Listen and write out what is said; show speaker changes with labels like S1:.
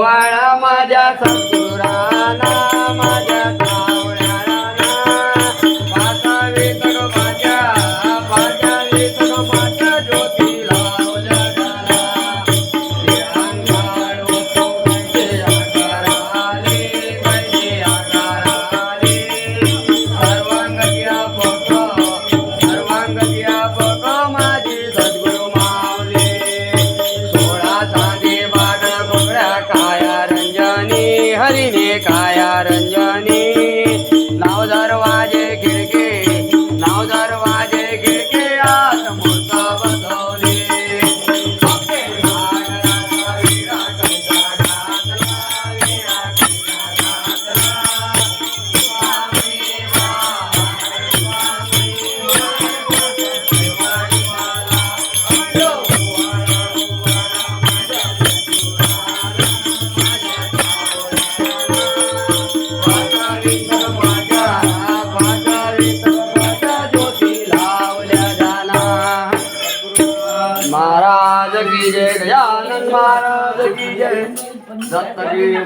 S1: ओवाळा माझ्या કાયા રંજની? મહારાજ કી જય ગજાનંદ મહારાજ કી જય દત્તજી